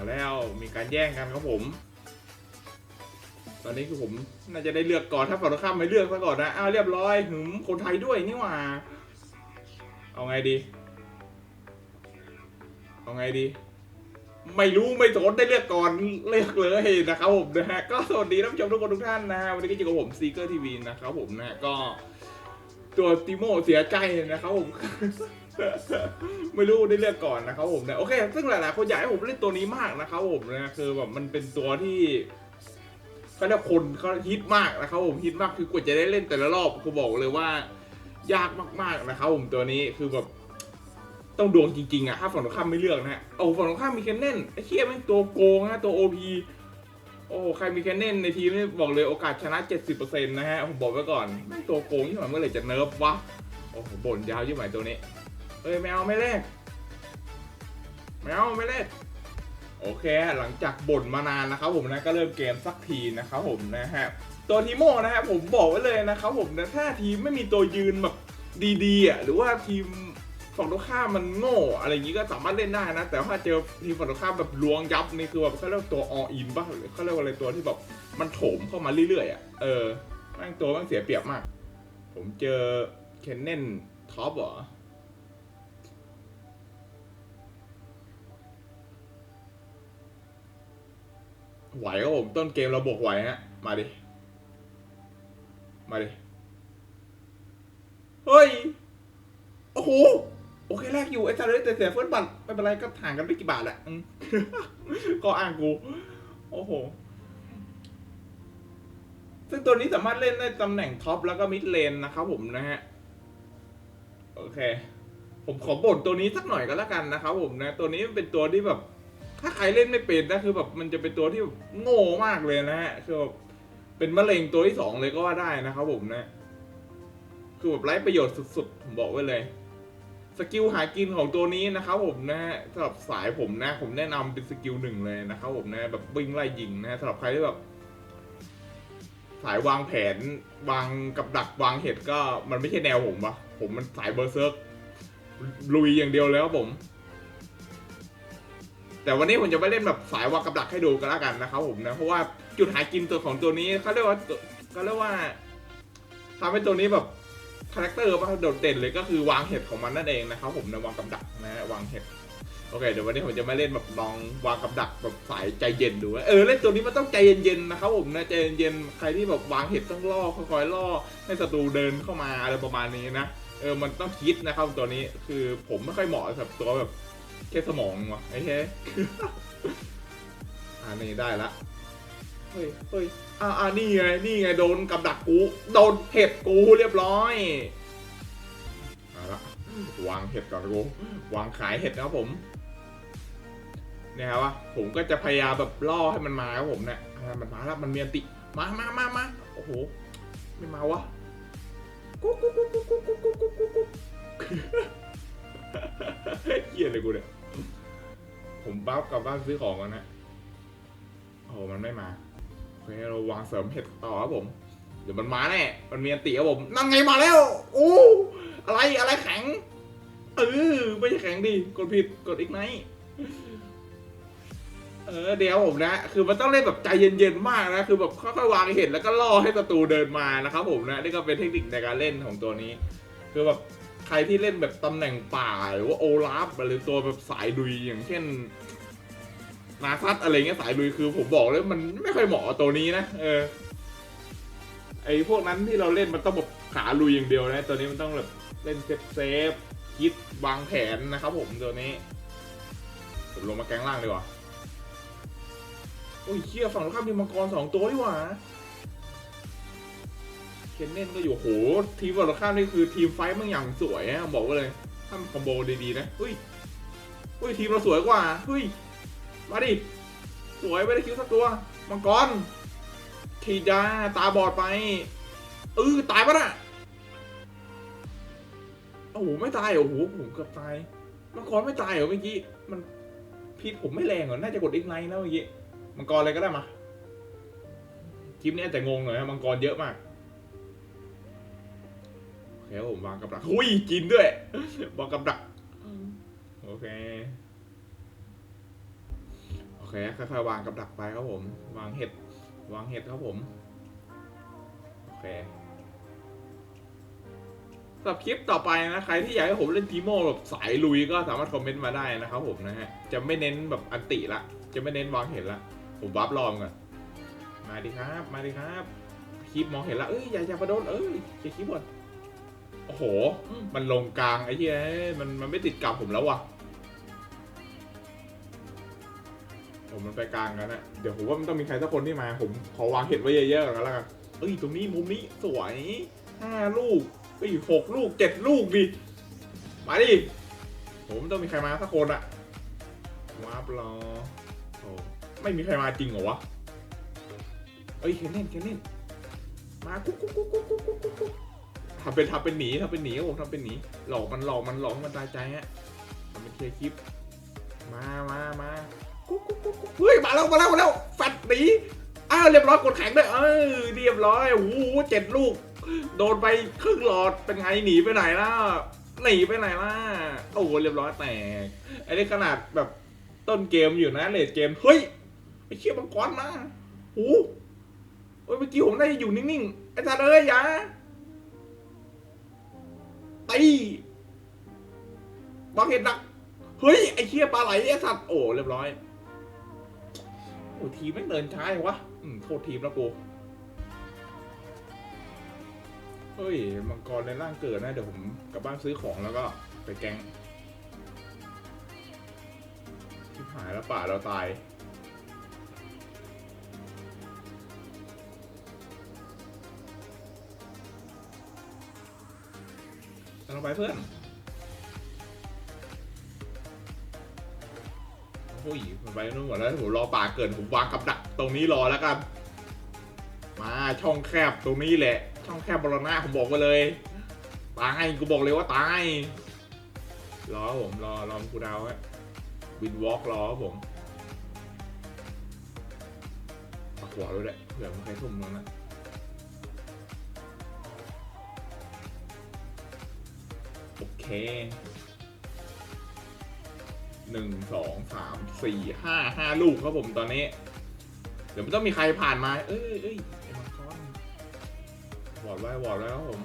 าแล้วมีการแย่งกันครับผม ตอนนี้คือผมน่าจะได้เลือกก่อนถ้าฝั่งตรงข้ามไม่เลือกซะก่อนนะอ้าวเรียบร้อยหืมคนไทยด้วยนี่หว่า เอาไงดี เอาไงดี ไม่รู้ไม่สนได้เลือกก่อนเลือกเลยนะครับผมนะฮะก็สวัสดีท่านผู้ชมทุกคนทุกท่านนะฮะวันนี้ก็อยู่กับผมซีเกอร์ทีวีนะครับผมนะฮะก็ตัวติโมเสียใจนะครับผม ไม่รู้ได้เลือกก่อนนะครับผมนะโอเค ซึ่งหลายๆคนอยากให้ผมเล่นตัวนี้มากนะครับผมนะคือแบบมันเป็นตัวที่เขาเรียกคนเขาฮิตมากนะครับผมฮิตมากคือกว่าจะได้เล่นแต่ละรอบกูบอกเลยว่า ยากมากๆนะครับผมตัวนี้คือแบบต้องดวงจริงๆอะถ้าฝั่งตรงข้ามไม่เลือกนะฮะโอ้ฝั่งตรงข้ามมีแคนเน่นไอ้เคียแม่งตัวโกงนะตัวโอพีโอ้ใครมีแคนเน่นในทีมนี่บอกเลยโอกาสชนะ 70%นะฮะผมบอกไว้ก่อนแม่งตัวโกงยี่หมายเมื่อไหร่จะเนิร์ฟวะโอ้โหบ่นยาวยี่หมายตัวนี้ เอ้ยแมวไม่เล่นแมวไม่เล่นโอเค หลังจากบ่นมานานนะครับผมนะก็เริ่มเกมสักทีนะครับผมนะฮะตัวทีโมนะฮะผมบอกไว้เลยนะครับผมนะถ้าทีมไม่มีตัวยืนแบบดีๆอะหรือว่าทีมฝั่งตรงข้ามมันโง่อะไรอย่างนี้ก็สามารถเล่นได้นะ แต่ถ้าเจอทีมฝั่งตรงข้ามแบบลวงยับนี่คือแบบเขาเรียกตัวออินป่ะหรือเขาเรียกว่าอะไรตัวที่แบบมันโถมเข้ามาเรื่อยๆอะเออแม่งตัวแม่งเสียเปรียบมาก ผมเจอเคนเน่นท็อปเหรอ ไหวครับผมต้นเกมเราบวกไหวฮะ มาดิ มาดิ เฮ้ย โอ้โห โอเคแรกอยู่ไอ้ซาเลยแต่เสียเฟิร์สบัตไม่เป็นไรก็ห่างกันไม่กี่บาทแหละก็อ้างกู โอ้โห ซึ่งตัวนี้สามารถเล่นได้ตำแหน่งท็อปแล้วก็มิดเลนนะครับผมนะฮะ โอเค ผมขอบ่นตัวนี้สักหน่อยก็แล้วกันนะครับผมนะ ตัวนี้มันเป็นตัวที่แบบ ถ้าใครเล่นไม่เป็นนะคือแบบมันจะเป็นตัวที่แบบโง่มากเลยนะฮะคือแบบเป็นมะเร็งตัวที่สองเลยก็ว่าได้นะครับผมนะ คือแบบไร้ประโยชน์สุดๆ ผมบอกไว้เลย สกิลหากินของตัวนี้นะครับผมนะฮะสำหรับสายผมนะ ผมแนะนำเป็นสกิลหนึ่งเลยนะครับผมนะแบบวิ่งไล่ยิงนะสำหรับใครที่แบบสายวางแผนวางกับดักวางเห็ดก็มันไม่ใช่แนวผมปะผมมันสายเบอร์เซิร์กลุยอย่างเดียวเลยครับผม แต่วันนี้ผมจะไม่เล่นแบบสายวางกับดักให้ดูกันแล้วกันนะครับผมนะเพราะว่าจุดหากินตัวของตัวนี้เขาเรียกว่าตัวเขาเรียกว่าทำให้ตัวนี้แบบคาแรคเตอร์มันโดดเด่นเลยก็คือวางเห็ดของมันนั่นเองนะครับผมนะวางกับดักนะวางเห็ดโอเคเดี๋ยววันนี้ผมจะม่เล่นแบบลองวางกับดักแบบสายใจเย็นดูเออเล่นตัวนี้มันต้องใจเย็นๆนะครับผมนะใจเย็นๆใครที่แบบวางเห็ดต้องล่อค่อยๆล่อให้ศัตรูเดินเข้ามาอะไรประมาณนี้นะเออมันต้องคิดนะครับตัวนี้คือผมไม่ค่อยเหมาะกับตัวแบบ แค่สมองวะไอ้แค่อ่านี่ได้ละ เฮ้ยเฮ้ยอ่าอ่านี่ไง นี่ไงโดนกับดักกู โดนเห็ดกูเรียบร้อยเอาละวางเห็ดก่อนกูวางขายเห็ดนะครับผมเนี่ยครับว่าผมก็จะพยายามแบบล่อให้มันมาครับผมเนี่ยอ่ามันมาแล้วมันมีอันติ มามามามาโอ้โห ไม่มาวะกุ๊กกุ๊กกุ๊กกุ๊กกุ๊กกุ๊กกุ๊กกุ๊กกุ๊กเฮียเลยกูเนี่ย ผมบ้ากลับบ้านซื้อของกันนะโอ้มันไม่มาโอเคเราวางเสริมเห็ดต่อครับผม เดี๋ยวมันมาแน่ มันมีอันติครับผม นั่นไงมาแล้ว โอ้ อะไรอะไรแข็ง เออ ไม่ใช่แข็งดิ กดผิด กดอีกไนเออเดี๋ยวผมนะ คือมันต้องเล่นแบบใจเย็นๆมากนะ คือแบบค่อยๆวางเห็ดแล้วก็ล่อให้ศัตรูเดินมานะครับผมนะ นี่ก็เป็นเทคนิคในการเล่นของตัวนี้ คือแบบ ใครที่เล่นแบบตำแหน่งป่าหรือว่าโอลาฟหรือตัวแบบสายลุยอย่างเช่นนาซัตอะไรเงี้ยสายลุยคือผมบอกเลยมันไม่ค่อยเหมาะตัวนี้นะเออไอพวกนั้นที่เราเล่นมันต้องแบบขาลุยอย่างเดียวนะตัวนี้มันต้องแบบเล่นเซฟเซฟคิดวางแผนนะครับผมตัวนี้ ผมลงมาแกงล่างดีกว่าโอ้ยเชี่ยฝั่งตรงข้ามมีมังกรสองตัวดีกว่า นเน่นก็อยู่โหทีมฝั่งตรงข้ามนี่คือทีมไฟท์มันอย่างสวยนะบอกไว้เลยทำคอมโบดีๆนะเฮ้ยเฮ้ยทีมเราสวยกว่าเฮ้ยมาดิสวยไม่ได้คิวสักตัวมังกรทีดาตาบอดไปเออตายปะน่ะโอ้โหไม่ตายโอ้โหผมเกือบตายมังกรไม่ตายเหรอเมื่อกี้มันพิษผมไม่แรงเหรอน่าจะกดอีกไลน์แล้วเมื่อกี้มังกรอะไรก็ได้มาคลิปนี้อาจจะงงหน่อยนะมังกรเยอะมาก โอเคครับผมวางกับดักหุ้ยกินด้วยวางกับดักโอเคโอเคเคค่อยๆวางกับดักไปครับผม วางเห็ด วางเห็ดครับผมโอเคสำหรับคลิปต่อไปนะใครที่อยากให้ผมเล่นทีโมแบบสายลุยก็สามารถคอมเมนต์มาได้นะครับผมนะฮะจะไม่เน้นแบบอันติละ จะไม่เน้นวางเห็ดละ ผมวับรอมก่อนมาดิครับ มาดิครับคลิปมองเห็นละเอ้ยอย่าอย่ามาโดนเอ้ยเคลียร์คลิปก่อน โอ้โห มันลงกลางไอ้เหี้ยมันมันไม่ติดกับผมแล้ววะผมมันไปกลางกันนะเดี๋ยวผมว่ามันต้องมีใครสักคนที่มา ผมขอวางเห็ดไว้เยอะๆก่อนแล้วกันเอ้ยตรงนี้มุมนี้สวยห้าลูกเอ้ยหกลูกเจ็ดลูกดิมาดิผมต้องมีใครมาสักคนอะว้าร์รอโอ้ไม่มีใครมาจริงเหรอวะเอ้ยเคนเน่นเคนเน่นมากุ๊กกุ๊กกุ๊กกุ๊กกุ๊กกุ๊กำเป็นทำเป็นหนีทำเป็นหนีครับผมทำเป็นหนีหลอกมันหลอกมันหลอกให้มันตายใจฮะทำเป็นเคลียร์คลิป มามามากุ๊กกุ๊กกุ๊กกุ๊กเฮ้ยมาแล้วมาแล้วมาแล้วแฟดหนีอ้าวเรียบร้อยกดแข็งด้วยเออเรียบร้อยโอ้โหเจ็ดลูก โดนไปครึ่งหลอดเป็นไงหนีไปไหนล่ะหนีไปไหนล่ะโอ้โหเรียบร้อยแตกไอ้นี่ขนาดแบบต้นเกมอยู่นะเลดเกมเฮ้ยไอ้เชี่ยมังกรมาโอ้โหเฮ้ยเมื่อกี้ผมได้อยู่นิ่งๆไอ้สัตว์เอ้ยอย่า ตีบังเห็นดัก เฮ้ย ไอ้เชี่ยปลาไหลไอ้สัตว์ โอ้ เรียบร้อย โอ้ทีมไม่เดินช้าอย่างวะ อืม โทษทีมแล้วกู เฮ้ย มังกรในร่างเกิดนะ เดี๋ยวผมกลับบ้านซื้อของแล้วก็ไปแกงชิบหายแล้วป่าเราตาย ลงไปเพื่อนโอ้ยมันไปนู่นหมดแล้วผมรอป่าเกินผมวางกับดักตรงนี้รอแล้วกัน มาช่องแคบตรงนี้แหละ ช่องแคบบรณะผมบอกไปเลย ตายกูบอกเลยว่าตาย รอผมรอรอคูดาวฮะวินวอล์กรอครับผมปักหัวด้วยแหละเผื่อมันใครทุ่มแล้วนะ หนึ่งสองสามสี่ห้าห้าลูกครับผมตอนนี้ เดี๋ยวมันต้องมีใครผ่านมา เอ้ยเอ้ยไอ้มังกรวอดไว้วอดไว้วครับผม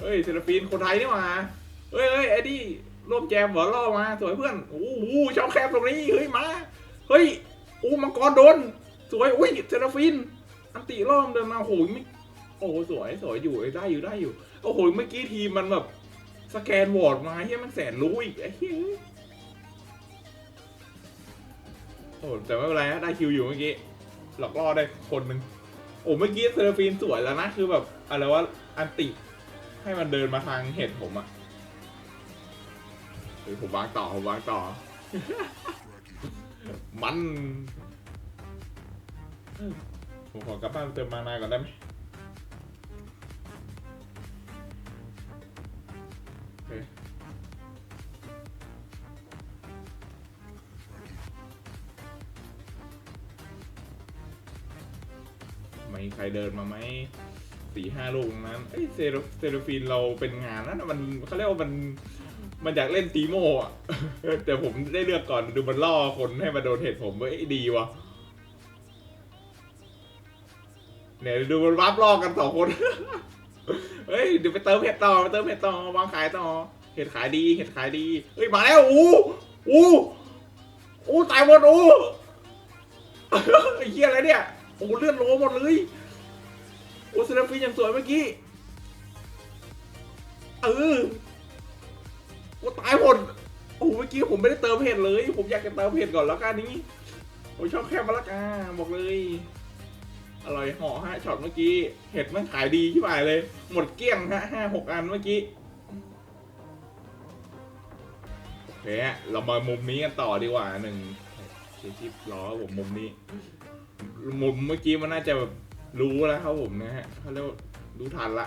เฮ้ยเซลฟีนคนไทยนี่หว่าเฮ้ยเฮ้ยไอ้ดิร่วมแจมหัวล่อมาสวยเพื่อนโอ้โหช่องแคบตรงนี้เฮ้ยมาเฮ้ยโอ้มังกรโดนสวยอุ้ยเซลฟีนอันติล่อมเดินมาโอ้โหไม่โอ้สวยสวยอยู่ได้อยู่ได้อยู่ โอ้โหเมื่อกี้ทีมมันแบบ สแกนวอร์ดมาเฮียมันแสนรู้อีกไอ้เฮียโอ้แต่ไม่เป็นไรนะได้คิวอยู่เมื่อกี้หลอกล่อได้คนหนึ่งโอ้เมื่อกี้เซอร์ฟีนสวยแล้วนะคือแบบอะไรว่าอันติ ให้มันเดินมาทางเห็ดผมอะเฮ้ยผมวางต่อผมวางต่อ มัน ผมขอกลับบ้านเติมมานาก่อนได้ไหม ม่มีใครเดินมาไหมสี่ห้าลูกนั้นเอ้ยเซโรเซโรฟีนเราเป็นงานนะมันเขาเรียกว่ามันมันอยากเล่นตีโมอะ แต่ผมได้เลือกก่อนดูมันล่อคนให้มาโดนเห็ดผมเว้ยดีวะเนี่ยดูมันวับล่อกันสองคน เฮ้ยเดี๋ยวไปเติมเห็ดต่อไปเติมเห็ดต่อวางขายต่อ เห็ดขายดีเห็ดขายดีเฮ้ยมาแล้วอู้อู้อู้ตายหมดอู้ไอ้เหี้ยอะไรเนี่ยโอ้เลือดโลหมดเลยโอ้เซเลฟินอย่างสวยเมื่อกี้เออโอ้ตายหมดโอ้เมื่อกี้ผมไม่ได้เติมเห็ดเลย ผมอยากจะเติมเห็ดก่อนแล้วกันนี้ผมชอบแค่มะละกาบอกเลย อร่อยห่อฮะช็อตเมื่อกี้เห็ดมันขายดีที่หมายเลย หมดเกลี้ยงฮะห้าหกอันเมื่อกี้โอเคฮะเรามามุมนี้กันต่อดีกว่าหนึ่งเชชิปล้อผมมุมนี้ มุมเมื่อกี้มันน่าจะแบบรู้แล้วครับผมนะฮะเขาเรียกว่ารู้ทันละ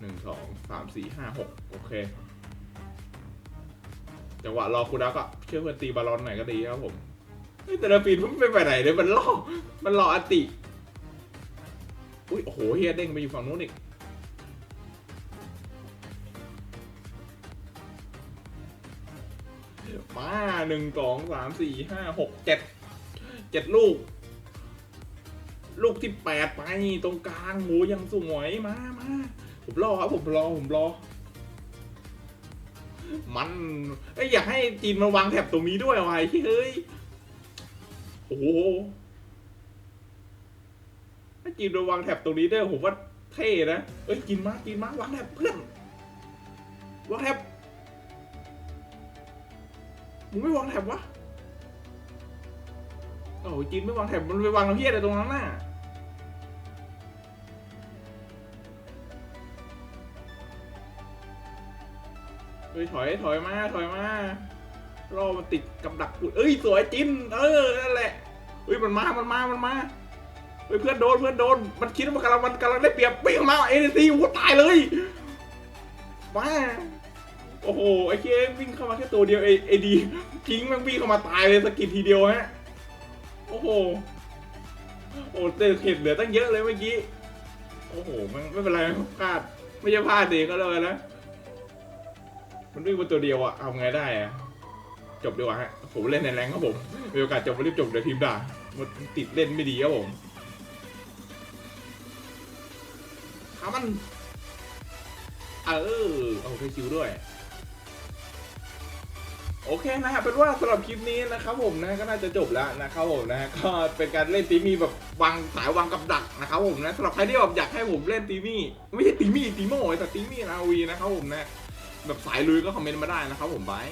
หนึ่งสองสามสี่ห้าหกโอเคจังหวะรอคูดาก็เชื่อเพื่อนตีบอลลอนหน่อยก็ดีครับผม แต่ละปีนมันไม่ไปไหนเลยมันล่อมันรออติอุ้ยโอ้โหเฮียเด้งไปอยู่ฝั่งนู้นอีกมาหนึ่งสองสามสี่ห้าหกเจ็ดเจ็ดลูก ลูกที่แปดไปตรงกลางโหยังสวยมามาผมรอครับผมรอผมรอ มันเอ้ยอยากให้จีนมาวางแถบตรงนี้ด้วยวะไอ้เฮ้ย โอ้โหถ้าจีนมาวางแถบตรงนี้ด้วยผมว่าเท่นะ เอ้ยจีนมาจีนมาวางแถบเพื่อนวางแถบมึงไม่วางแถบวะโอ้โหจีนไม่วางแถบมันไปวางตรเฮียอะไรตรงนั้นน่ะเฮ้ยถอยถอยมาถอยมา รอมันติดกับดักกุดเอ้ยสวยจิ้นเออนั่นแหละเฮ้ยมันมา มันมา มันมาเฮ้ยเพื่อนโดนเพื่อนโดน มันคิดว่ามันกำลังมันกำลังได้เปรียบปิ้งมาเอเนซีหัวตายเลยมาโอ้โหไอ้เควิ่งเข้ามาแค่ตัวเดียวไอ้ไอ้ดีทิ้งมันวิ่งเข้ามาตายเลยสกิดทีเดียวฮะโอ้โหโอ้เตะเห็ดเหลือตั้งเยอะเลยเมื่อกี้โอ้โหมันไม่เป็นไรพลาดไม่ใช่พลาดสิก็เลยนะมันวิ่งมาตัวเดียวอะเอาไงได้อะ จบดีกว่าฮะผมเล่นในแรงครับผมมีโอกาสจบรีบจบเดี๋ยวทีมด่ามันติดเล่นไม่ดีครับผมทามัน เออเอาไปคิวด้วย โอเคนะฮะเป็นว่าสำหรับคลิปนี้นะครับผมนะก็น่าจะจบแล้วนะครับผมนะก็เป็นการเล่นตีมี่แบบวางสายวางกับดักนะครับผมนะสำหรับใครที่แบบอยากให้ผมเล่นตีมี่ไม่ใช่ตีมี่ตีโม่แต่ตีมี่นาวีนะครับผมนะแบบสายลุยก็คอมเมนต์มาได้นะครับผมบาย